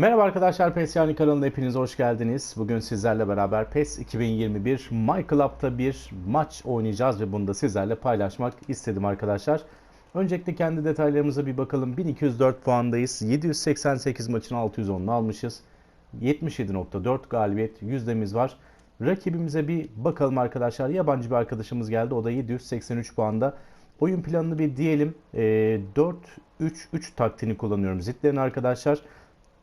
Merhaba arkadaşlar PES Yani kanalına hepiniz hoş geldiniz. Bugün sizlerle beraber PES 2021 My Club'da bir maç oynayacağız ve bunu da sizlerle paylaşmak istedim arkadaşlar. Öncelikle kendi detaylarımıza bir bakalım. 1204 puandayız. 788 maçın 610'unu almışız. 77.4 galibiyet yüzdemiz var. Rakibimize bir bakalım arkadaşlar. Yabancı bir arkadaşımız geldi. O da 783 puanda. Oyun planını bir diyelim. Ee, 4-3-3 taktiğini kullanıyorum. Zitlerin arkadaşlar.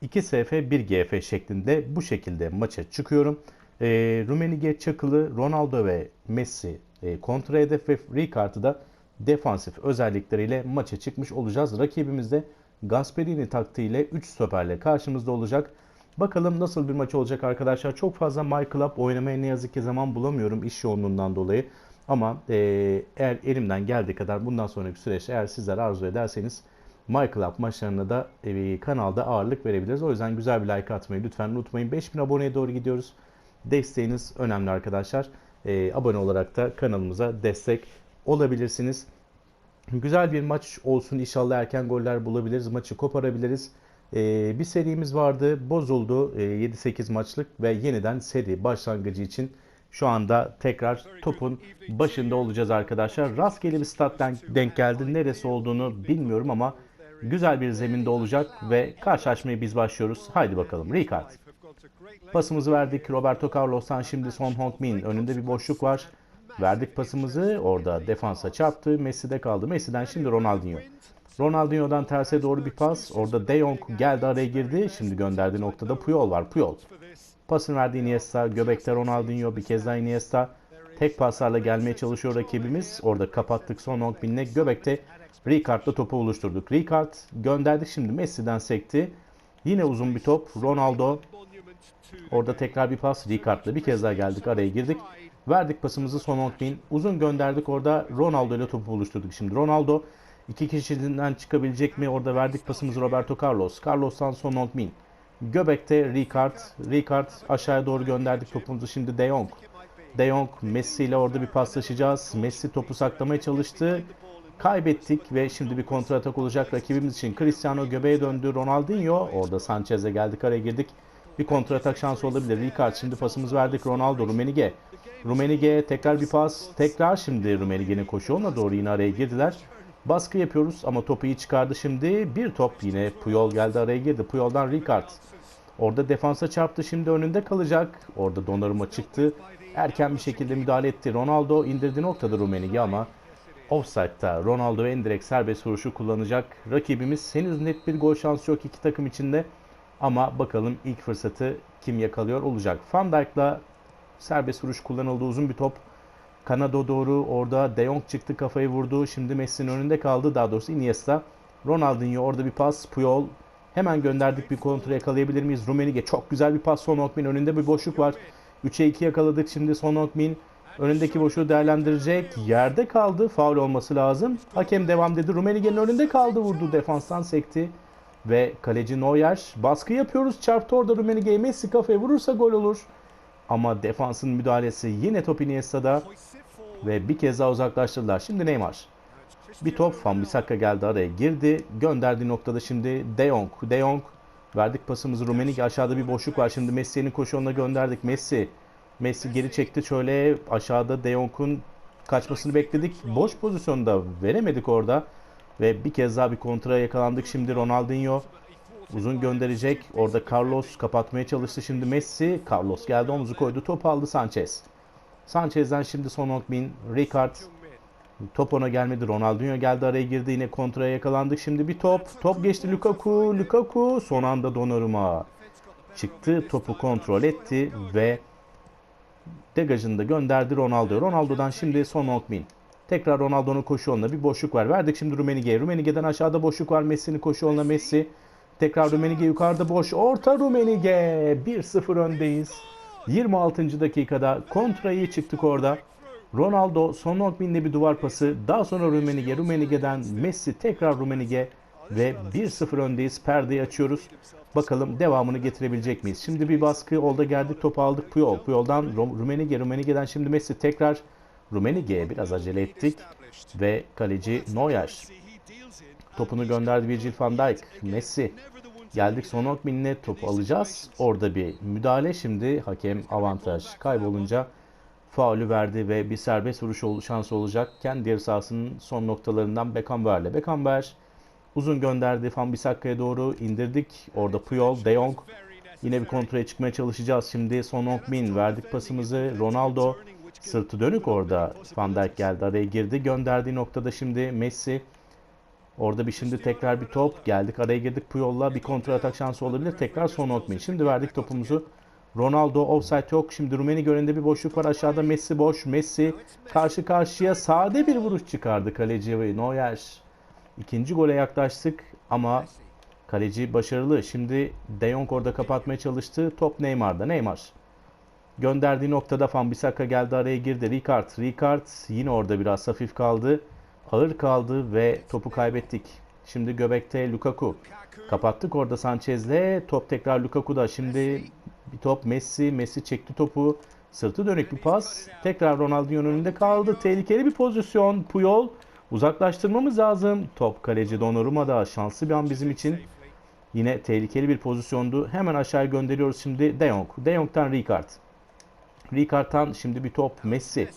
2 SF 1 GF şeklinde bu şekilde maça çıkıyorum. E, Rumenige, Çakılı, Ronaldo ve Messi e, kontra hedef ve Ricard'ı da defansif özellikleriyle maça çıkmış olacağız. Rakibimiz de Gasperini taktiğiyle 3 stoperle karşımızda olacak. Bakalım nasıl bir maç olacak arkadaşlar. Çok fazla My Club oynamaya ne yazık ki zaman bulamıyorum iş yoğunluğundan dolayı. Ama e, eğer elimden geldiği kadar bundan sonraki süreçte eğer sizler arzu ederseniz My Club maçlarına da e, kanalda ağırlık verebiliriz. O yüzden güzel bir like atmayı lütfen unutmayın. 5000 aboneye doğru gidiyoruz. Desteğiniz önemli arkadaşlar. E, abone olarak da kanalımıza destek olabilirsiniz. Güzel bir maç olsun. İnşallah erken goller bulabiliriz. Maçı koparabiliriz. E, bir serimiz vardı. Bozuldu. E, 7-8 maçlık ve yeniden seri başlangıcı için şu anda tekrar topun başında olacağız arkadaşlar. Rastgele bir stat denk, geldi. Neresi olduğunu bilmiyorum ama güzel bir zeminde olacak ve karşılaşmaya biz başlıyoruz. Haydi bakalım. Ricard. Pasımızı verdik. Roberto Carlos'tan şimdi Son Heung-min. Önünde bir boşluk var. Verdik pasımızı. Orada defansa çarptı. Messi'de kaldı. Messi'den şimdi Ronaldinho. Ronaldinho'dan terse doğru bir pas. Orada De Jong geldi araya girdi. Şimdi gönderdiği noktada Puyol var. Puyol. Pasını verdi Iniesta. Göbekte Ronaldinho. Bir kez daha Iniesta. Tek paslarla gelmeye çalışıyor rakibimiz. Orada kapattık Son Heung-min'le. Göbekte Ricard'la topu oluşturduk. Ricard gönderdik şimdi Messi'den sekti. Yine uzun bir top. Ronaldo. Orada tekrar bir pas. Ricard'la bir kez daha geldik. Araya girdik. Verdik pasımızı Son Heung-min. Uzun gönderdik. Orada Ronaldo ile topu buluşturduk. Şimdi Ronaldo iki kişiden çıkabilecek mi? Orada verdik pasımızı Roberto Carlos. Carlos'tan Son Heung-min. Göbekte Ricard. Ricard aşağıya doğru gönderdik topumuzu. Şimdi De Jong. De Jong Messi ile orada bir paslaşacağız. Messi topu saklamaya çalıştı. Kaybettik ve şimdi bir kontra atak olacak rakibimiz için. Cristiano göbeğe döndü. Ronaldinho. Orada Sanchez'e geldik araya girdik. Bir kontra atak şansı olabilir. Ricard şimdi pasımızı verdik. Ronaldo, Rumenige. Rumenige tekrar bir pas. Tekrar şimdi Rumenige'nin koşu yoluna doğru yine araya girdiler. Baskı yapıyoruz ama topu iyi çıkardı şimdi. Bir top yine Puyol geldi araya girdi. Puyol'dan Ricard. Orada defansa çarptı şimdi önünde kalacak. Orada Donnarumma çıktı. Erken bir şekilde müdahale etti. Ronaldo indirdi noktada Rumenige ama offside'da Ronaldo en direkt serbest vuruşu kullanacak. Rakibimiz henüz net bir gol şansı yok iki takım içinde. Ama bakalım ilk fırsatı kim yakalıyor olacak. Van Dijk'la serbest vuruş kullanıldı uzun bir top. Kanada doğru orada De Jong çıktı kafayı vurdu. Şimdi Messi'nin önünde kaldı. Daha doğrusu Iniesta. Ronaldinho orada bir pas. Puyol. Hemen gönderdik bir kontra yakalayabilir miyiz? Rumenige çok güzel bir pas. Son Heung-min önünde bir boşluk var. 3'e 2 yakaladık şimdi Son Heung-min. Önündeki boşluğu değerlendirecek. Yerde kaldı. Faul olması lazım. Hakem devam dedi. Rumenige'nin önünde kaldı. Vurdu. Defanstan sekti. Ve kaleci Neuer. Baskı yapıyoruz. Çarptı orada Rumenige'ye. Messi kafaya vurursa gol olur. Ama defansın müdahalesi yine top Iniesta'da. Ve bir kez daha uzaklaştırdılar. Şimdi Neymar. Bir top Van Bissaka geldi araya girdi. Gönderdiği noktada şimdi De Jong. De Jong. Verdik pasımızı Rumenige. Aşağıda bir boşluk var. Şimdi Messi'nin koşu gönderdik. Messi. Messi geri çekti şöyle aşağıda De Jong'un kaçmasını bekledik. Boş pozisyonda veremedik orada. Ve bir kez daha bir kontra yakalandık. Şimdi Ronaldinho uzun gönderecek. Orada Carlos kapatmaya çalıştı. Şimdi Messi. Carlos geldi omuzu koydu. Top aldı Sanchez. Sanchez'den şimdi Son Heung-min. Ricard. Top ona gelmedi. Ronaldinho geldi araya girdi. Yine kontraya yakalandık. Şimdi bir top. Top geçti Lukaku. Lukaku son anda Donnarumma çıktı. Topu kontrol etti ve degajını da gönderdi Ronaldo. Ronaldo'dan şimdi Son Heung-min. Tekrar Ronaldo'nun koşu yoluna bir boşluk var. Verdik şimdi Rumenige'ye. Rumenige'den aşağıda boşluk var. Messi'nin koşu yoluna Messi. Tekrar Rumenige yukarıda boş. Orta Rumenige. 1-0 öndeyiz. 26. dakikada kontrayı çıktık orada. Ronaldo Son Heung-min'le bir duvar pası. Daha sonra Rumenige. Rumenige'den Messi tekrar Rumenige. Ve 1-0 öndeyiz. Perdeyi açıyoruz. Bakalım devamını getirebilecek miyiz? Şimdi bir baskı olda geldik topu aldık Puyol. Puyol'dan Rumenige. Rumenige'den şimdi Messi tekrar Rumenige'ye biraz acele ettik. Ve kaleci Neuer. Topunu gönderdi Virgil van Dijk. Messi. Geldik Son Heung-min'le topu alacağız. Orada bir müdahale. Şimdi hakem avantaj kaybolunca faulü verdi ve bir serbest vuruş şansı olacak. Kendi yarı sahasının son noktalarından Beckenbauer'le. Beckenbauer uzun gönderdi Van Bissakka'ya doğru indirdik. Orada Puyol, De Jong. Yine bir kontraya çıkmaya çalışacağız. Şimdi Son Heung-min verdik pasımızı. Ronaldo sırtı dönük orada. Van Dijk geldi araya girdi. Gönderdiği noktada şimdi Messi. Orada bir şimdi tekrar bir top. Geldik araya girdik Puyol'la. Bir kontra atak şansı olabilir. Tekrar Son Heung-min. Şimdi verdik topumuzu. Ronaldo offside yok. Şimdi Rumeni önünde bir boşluk var. Aşağıda Messi boş. Messi karşı karşıya sade bir vuruş çıkardı kaleci Neuer. İkinci gole yaklaştık ama kaleci başarılı. Şimdi De Jong orada kapatmaya çalıştı. Top Neymar'da. Neymar. Gönderdiği noktada Van Bissaka geldi araya girdi. Ricard. Ricard yine orada biraz hafif kaldı. Ağır kaldı ve topu kaybettik. Şimdi göbekte Lukaku. Kapattık orada Sanchez'le. Top tekrar Lukaku'da. Şimdi bir top Messi. Messi çekti topu. Sırtı dönük bir pas. Tekrar Ronaldinho'nun önünde kaldı. Tehlikeli bir pozisyon. Puyol. Uzaklaştırmamız lazım. Top kaleci Donnarumma'da. Şanslı bir an bizim için. Yine tehlikeli bir pozisyondu. Hemen aşağıya gönderiyoruz şimdi De Jong. De Jong'tan Ricard. Ricard'tan şimdi bir top Messi.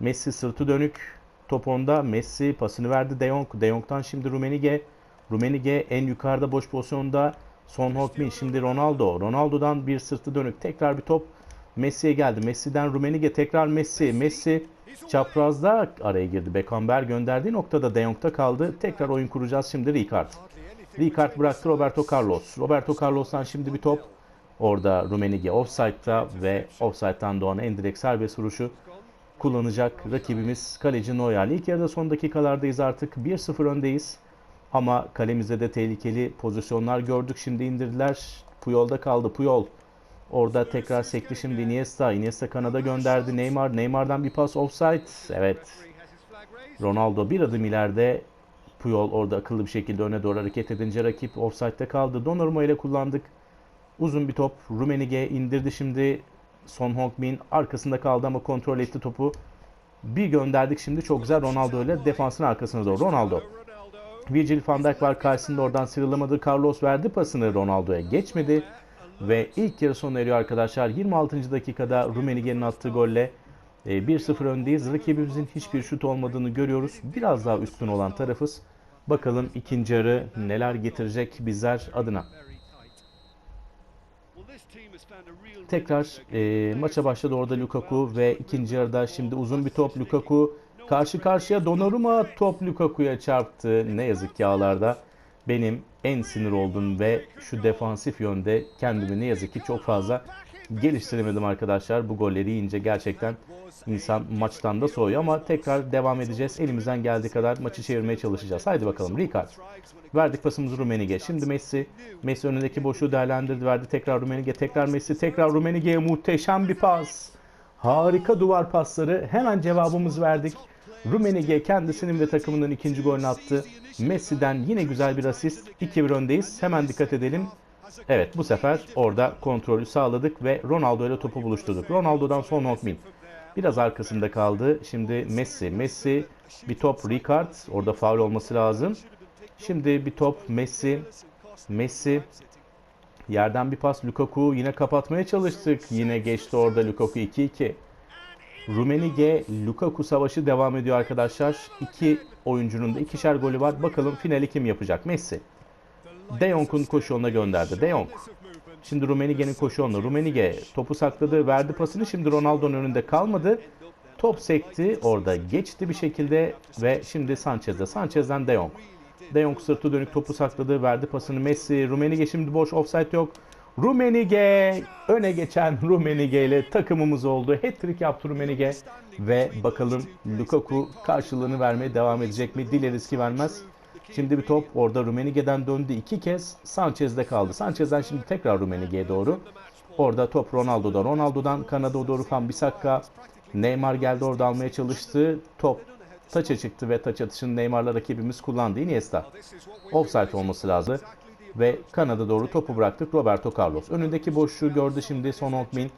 Messi sırtı dönük. Top onda. Messi pasını verdi De Jong. De Jong'tan şimdi Rumenige. Rumenige en yukarıda boş pozisyonda. Son Heung-min. Şimdi Ronaldo. Ronaldo'dan bir sırtı dönük. Tekrar bir top Messi'ye geldi. Messi'den Rumenige. Tekrar Messi. Messi çaprazda araya girdi. Beckenbauer gönderdiği noktada De Jong'ta kaldı. Tekrar oyun kuracağız şimdi Ricard. Ricard bıraktı Roberto Carlos. Roberto Carlos'tan şimdi bir top. Orada Rumenige offside'da ve offside'dan doğan en direkt serbest vuruşu kullanacak rakibimiz kaleci Neuer. İlk yarıda son dakikalardayız artık. 1-0 öndeyiz. Ama kalemizde de tehlikeli pozisyonlar gördük. Şimdi indirdiler. Puyol'da kaldı. Puyol. Orada tekrar sekti şimdi Iniesta. Iniesta kanada gönderdi. Neymar. Neymar'dan bir pas offside. Evet. Ronaldo bir adım ileride. Puyol orada akıllı bir şekilde öne doğru hareket edince rakip offside'de kaldı. Donnarumma ile kullandık. Uzun bir top. Rumenige indirdi şimdi. Son Heung-min arkasında kaldı ama kontrol etti topu. Bir gönderdik şimdi çok güzel Ronaldo ile defansın arkasına doğru. Ronaldo. Virgil van Dijk var karşısında oradan sıyrılamadı. Carlos verdi pasını Ronaldo'ya geçmedi. Ve ilk yarı sona eriyor arkadaşlar. 26. dakikada Rumenige'nin attığı golle e, 1-0 öndeyiz. Rakibimizin hiçbir şut olmadığını görüyoruz. Biraz daha üstün olan tarafız. Bakalım ikinci yarı neler getirecek bizler adına. Tekrar e, maça başladı orada Lukaku ve ikinci yarıda şimdi uzun bir top Lukaku karşı karşıya Donnarumma top Lukaku'ya çarptı. Ne yazık ki ağlarda benim en sinir olduğum ve şu defansif yönde kendimi ne yazık ki çok fazla geliştiremedim arkadaşlar. Bu golleri yiyince gerçekten insan maçtan da soğuyor ama tekrar devam edeceğiz. Elimizden geldiği kadar maçı çevirmeye çalışacağız. Haydi bakalım Ricard. Verdik pasımızı Rumenige. Şimdi Messi. Messi önündeki boşluğu değerlendirdi. Verdi tekrar Rumenige. Tekrar Messi. Tekrar Rumenige'ye muhteşem bir pas. Harika duvar pasları. Hemen cevabımızı verdik. Rumenige kendisinin ve takımının ikinci golünü attı. Messi'den yine güzel bir asist. 2-1 öndeyiz. Hemen dikkat edelim. Evet bu sefer orada kontrolü sağladık ve Ronaldo ile topu buluşturduk. Ronaldo'dan son Heung-min. Biraz arkasında kaldı. Şimdi Messi. Messi bir top Ricard. Orada faul olması lazım. Şimdi bir top Messi. Messi. Yerden bir pas Lukaku. Yine kapatmaya çalıştık. Yine geçti orada Lukaku 2-2. Rumenige Lukaku savaşı devam ediyor arkadaşlar. İki oyuncunun da ikişer golü var. Bakalım finali kim yapacak? Messi. De Jong'un koşu gönderdi. De Jong. Şimdi Rumenige'nin koşu yoluna. Rumenige topu sakladı. Verdi pasını. Şimdi Ronaldo'nun önünde kalmadı. Top sekti. Orada geçti bir şekilde. Ve şimdi Sanchez'de. Sanchez'den De Jong. De Jong sırtı dönük topu sakladı. Verdi pasını Messi. Rumenige şimdi boş. Offside yok. Rumenige öne geçen Rumenige ile takımımız oldu. Hat-trick yaptı Rumenige ve bakalım Lukaku karşılığını vermeye devam edecek mi? Dileriz ki vermez. Şimdi bir top orada Rumenige'den döndü iki kez. Sanchez'de kaldı. Sanchez'den şimdi tekrar Rumenige'ye doğru. Orada top Ronaldo'da. Ronaldo'dan Kanada doğru Van Bissaka. Neymar geldi orada almaya çalıştı. Top taça çıktı ve taç atışını Neymar'la rakibimiz kullandı. Iniesta. Offside olması lazım. Ve Kanada doğru topu bıraktık Roberto Carlos. Önündeki boşluğu gördü şimdi Son Heung-min.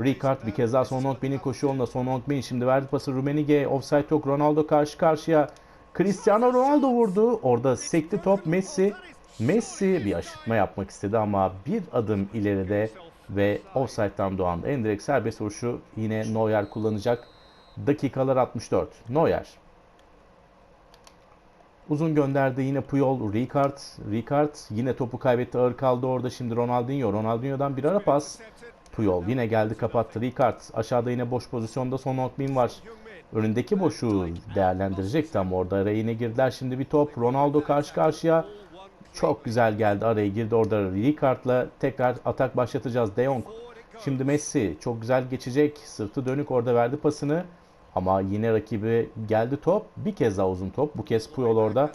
Ricard bir kez daha Son Heung-min'in koşu yoluna Son Heung-min şimdi verdi pası Rumenige. Offside yok Ronaldo karşı karşıya. Cristiano Ronaldo vurdu. Orada sekti top Messi. Messi bir aşırtma yapmak istedi ama bir adım ileride ve offside'dan doğan en direkt serbest vuruşu yine Neuer kullanacak. Dakikalar 64. Neuer. Uzun gönderdi yine Puyol, Ricard. Ricard yine topu kaybetti ağır kaldı orada şimdi Ronaldinho. Ronaldinho'dan bir ara pas. Puyol yine geldi kapattı Ricard. Aşağıda yine boş pozisyonda Son Heung-min var. Önündeki boşluğu değerlendirecekti ama orada araya yine girdiler. Şimdi bir top. Ronaldo karşı karşıya. Çok güzel geldi araya girdi orada Ricard'la tekrar atak başlatacağız De Jong. Şimdi Messi çok güzel geçecek. Sırtı dönük orada verdi pasını. Ama yine rakibi geldi top. Bir kez daha uzun top. Bu kez Puyol orada.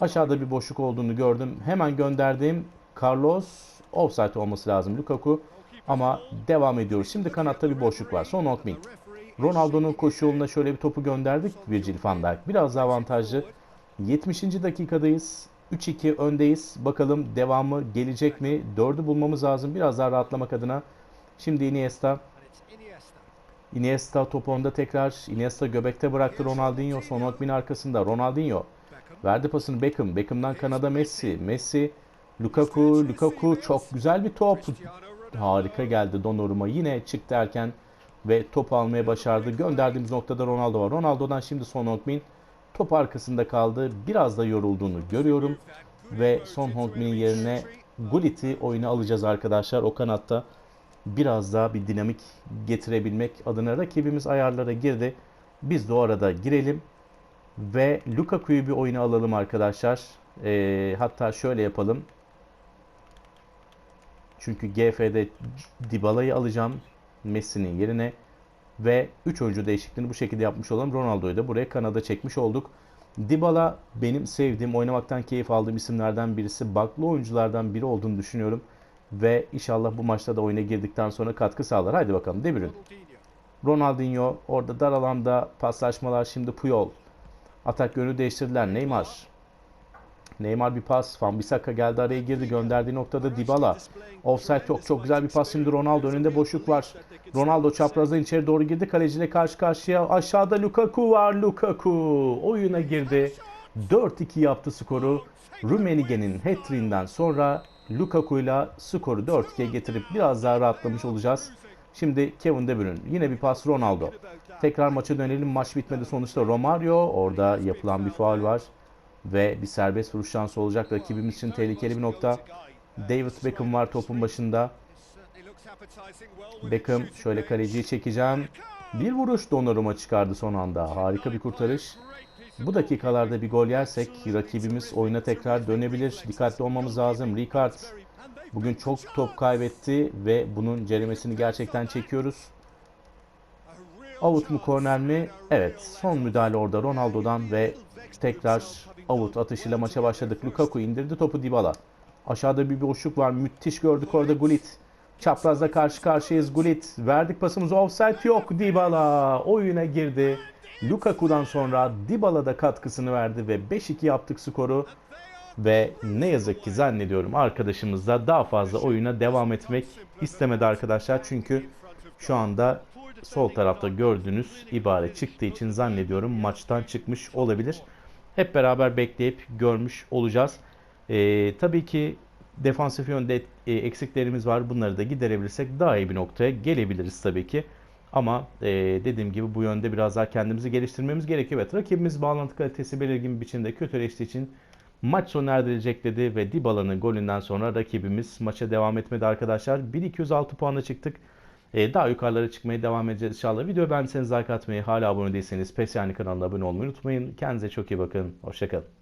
Aşağıda bir boşluk olduğunu gördüm. Hemen gönderdim. Carlos offside olması lazım Lukaku. Ama devam ediyoruz. Şimdi kanatta bir boşluk var. Son Heung-min. Ronaldo'nun koşu yoluna şöyle bir topu gönderdik. Virgil van Dijk biraz daha avantajlı. 70. dakikadayız. 3-2 öndeyiz. Bakalım devamı gelecek mi? 4'ü bulmamız lazım. Biraz daha rahatlamak adına. Şimdi Iniesta. Iniesta top onda tekrar. Iniesta göbekte bıraktı Ronaldinho. Son Heung-min arkasında. Ronaldinho. Verdi pasını Beckham. Beckham'dan Kanada Messi. Messi. Lukaku. Lukaku çok güzel bir top. Harika geldi Donnarumma. Yine çıktı erken ve top almaya başardı. Gönderdiğimiz noktada Ronaldo var. Ronaldo'dan şimdi Son Heung-min top arkasında kaldı. Biraz da yorulduğunu görüyorum. Ve Son Heung-min'in yerine Gullit'i oyuna alacağız arkadaşlar. O kanatta biraz daha bir dinamik getirebilmek adına rakibimiz ayarlara girdi. Biz de o arada girelim. Ve Lukaku'yu bir oyuna alalım arkadaşlar. Ee, hatta şöyle yapalım. Çünkü GF'de Dybala'yı alacağım Messi'nin yerine ve 3 oyuncu değişikliğini bu şekilde yapmış olalım. Ronaldo'yu da buraya Kanada çekmiş olduk. Dybala benim sevdiğim, oynamaktan keyif aldığım isimlerden birisi. Baklı oyunculardan biri olduğunu düşünüyorum. Ve inşallah bu maçta da oyuna girdikten sonra katkı sağlar. Haydi bakalım De Bruyne. Ronaldinho orada dar alanda paslaşmalar şimdi Puyol. Atak yönü değiştirdiler. Neymar. Neymar bir pas. Van Bissaka geldi araya girdi. Gönderdiği noktada Dybala. Offside çok çok güzel bir pas şimdi Ronaldo. Önünde boşluk var. Ronaldo çaprazdan içeri doğru girdi. Kaleciyle karşı karşıya. Aşağıda Lukaku var. Lukaku oyuna girdi. 4-2 yaptı skoru. Rummenigge'nin hat sonra Lukaku ile skoru 4-2'ye getirip biraz daha rahatlamış olacağız. Şimdi Kevin De Bruyne. Yine bir pas Ronaldo. Tekrar maça dönelim. Maç bitmedi sonuçta. Romario. Orada yapılan bir faul var ve bir serbest vuruş şansı olacak. Rakibimiz için tehlikeli bir nokta. David Beckham var topun başında. Beckham şöyle kaleciyi çekeceğim. Bir vuruş Donnarumma çıkardı son anda. Harika bir kurtarış. Bu dakikalarda bir gol yersek rakibimiz oyuna tekrar dönebilir. Dikkatli olmamız lazım. Ricard bugün çok top kaybetti ve bunun ceremesini gerçekten çekiyoruz. Out mu korner mi? Evet. Son müdahale orada Ronaldo'dan ve tekrar Avut atışıyla maça başladık. Lukaku indirdi topu Dybala. Aşağıda bir boşluk var. Müthiş gördük orada Gullit. Çaprazda karşı karşıyayız Gullit. Verdik pasımızı offside yok. Dybala oyuna girdi. Lukaku'dan sonra Dybala da katkısını verdi ve 5-2 yaptık skoru. Ve ne yazık ki zannediyorum arkadaşımız da daha fazla oyuna devam etmek istemedi arkadaşlar. Çünkü şu anda sol tarafta gördüğünüz ibare çıktığı için zannediyorum maçtan çıkmış olabilir hep beraber bekleyip görmüş olacağız. E, tabii ki defansif yönde e, eksiklerimiz var. Bunları da giderebilirsek daha iyi bir noktaya gelebiliriz tabii ki. Ama e, dediğim gibi bu yönde biraz daha kendimizi geliştirmemiz gerekiyor. Evet rakibimiz bağlantı kalitesi belirgin bir biçimde kötüleştiği için maç sona erdirecek dedi ve Dybala'nın golünden sonra rakibimiz maça devam etmedi arkadaşlar. 1206 puanla çıktık. Ee, daha yukarılara çıkmaya devam edeceğiz inşallah. Video beğendiyseniz like atmayı, hala abone değilseniz PES yani kanalına abone olmayı unutmayın. Kendinize çok iyi bakın. Hoşçakalın.